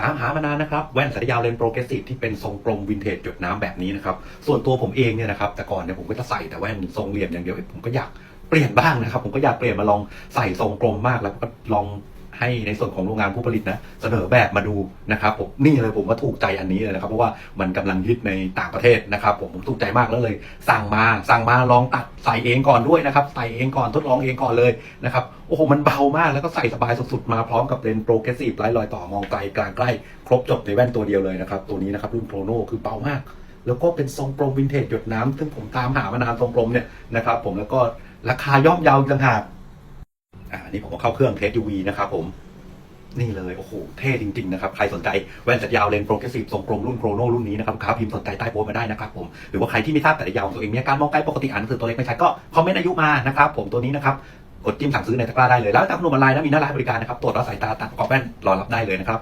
ตามหามานานนะครับ แว่นสายยาวเลนโปรเกรสซีฟที่เป็นทรงกลมวินเทจหยดน้ำแบบนี้นะครับ ส่วนตัวผมเองเนี่ยนะครับ แต่ก่อนเนี่ยผมก็จะใส่แต่แว่นทรงเหลี่ยมอย่างเดียวผมก็อยากเปลี่ยนบ้างนะครับ ผมก็อยากเปลี่ยนมาลองใส่ทรงกลมมากแล้วก็ลอง ให้ในส่วนของโรงงานผู้ผลิตนะเสนอแบบมาดูนะครับผมนี่เลยผมก็ถูกใจอันนี้เลยนะครับเพราะว่ามันกำลังฮิตในต่างประเทศนะครับผมผมถูกใจมากแล้วเลย สั่งมาสั่งมาลองตัดใส่เองก่อนด้วยนะครับใส่เองก่อนทดลองเองก่อนเลยนะครับโอ้โหมันเบามากแล้วก็ใส่สบายสุดๆมาพร้อมกับเลนส์โปรเกรสซีฟไร้รอยต่อมองไกลกลางใกล้ ครบจบในแว่นตัวเดียวเลยนะครับตัวนี้นะครับรุ่นโครโนคือเบามากแล้วก็เป็นทรงกลมวินเทจหยดน้ำซึ่งผมตามหามานานทรงกลมเนี่ยนะครับผมแล้วก็ราคาย่อมเยาอีกต่างหาก อ่าอันนี้ผมก็เข้าเครื่องเทส UV นะครับผมนี่เลยโอ้โหเท่จริง ๆ นะครับ ใครสนใจแว่นสัดยาวเลนโปรเกรสซีฟทรงกลมรุ่นโครโนรุ่นนี้นะครับค้าพิมพ์สนใจใต้โพสต์มาได้นะครับผมหรือว่าใครที่ไม่ทราบแต่ยาวตัวเองมีอาการมองไกลปกติอ่านหนังสือตัวเล็กไม่ชัดก็คอมเมนต์อายุมานะครับผมตัวนี้นะครับกดจิ้มสั่งซื้อในตะกร้าได้เลยแล้วทางขนมออนไลน์นะมีหน้าร้านบริการนะครับตรวจรับสายตาตัดประกอบแว่นรอรับได้เลยนะครับ